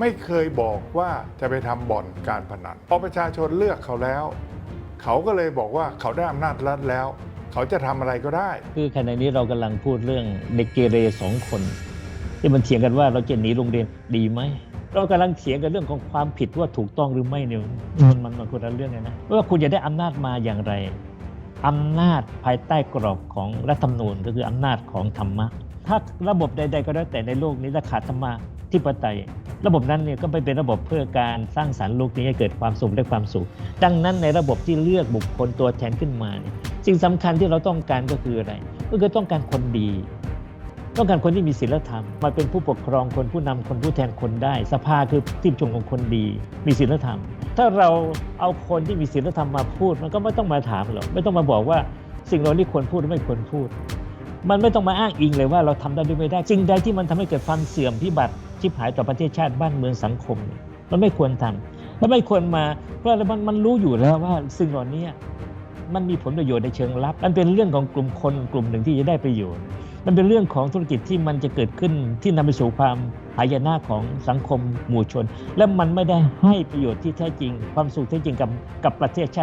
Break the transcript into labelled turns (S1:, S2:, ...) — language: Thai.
S1: ไม่เคยบอกว่าจะไปทำบ่อนการพนันพอประชาชนเลือกเขาแล้ว เขาก็เลยบอกว่าเขาได้อำนาจรัฐแล้ว เขาจะทำอะไรก็ได้
S2: คือขณะนี้เรากำลังพูดเรื่องเด็กเกเรสองคน ที่มันเถียงกันว่าเราจะหนีโรงเรียนดีไหมเรากำลังเถียงกันเรื่องของความผิดว่าถูกต้องหรือไม่เนี่ยมันมันมันคนละเรื่องกันนะว่าคุณจะได้อำนาจมาอย่างไรอำนาจภายใต้กรอบของรัฐธรรมนูญก็คืออำนาจของธรรมะถ้าระบบใด ๆ ก็แล้วแต่ในโลกนี้ถ้าขาดธรรมะ ที่ปไตย ระบบนั้นเนี่ยก็ไม่เป็นระบบเพื่อการสร้างสรรค์โลกนี้ให้เกิดความสุขและความสุข ดังนั้นในระบบที่เลือกบุคคลตัวแทนขึ้นมาเนี่ยสิ่งสำคัญที่เราต้องการก็คืออะไร ก็คือต้องการคนดี ต้องการคนที่มีศีลธรรมมาเป็นผู้ปกครองคนผู้นำคนผู้แทนคนได้ สภาคือที่ประชุมของคนดี มีศีลธรรม ถ้าเราเอาคนที่มีศีลธรรมมาพูดมันก็ไม่ต้องมาถามหรอกไม่ต้องมาบอกว่าสิ่งเหล่านี้ควรพูดหรือไม่ควรพูดมันไม่ต้องมาอ้างอิงเลยว่าเราทำได้หรือไม่ได้สิ่งใดที่มันทำให้เกิดความเสื่อมพิบัติ ชิบหายต่อประเทศชาติบ้านเมืองสังคมเนี่ยมันไม่ควรทำและไม่ควรมา เพราะมันมันรู้อยู่แล้วว่าสิ่งเหล่านี้มันมีผลประโยชน์ในเชิงลับ มันเป็นเรื่องของกลุ่มคนกลุ่มหนึ่งที่จะได้ประโยชน์ มันเป็นเรื่องของธุรกิจที่มันจะเกิดขึ้นที่นำไปสู่ความหายนะของสังคมหมู่ชน และมันไม่ได้ให้ประโยชน์ที่แท้จริง ความสุขแที่จริงกับกับประเทศชาติ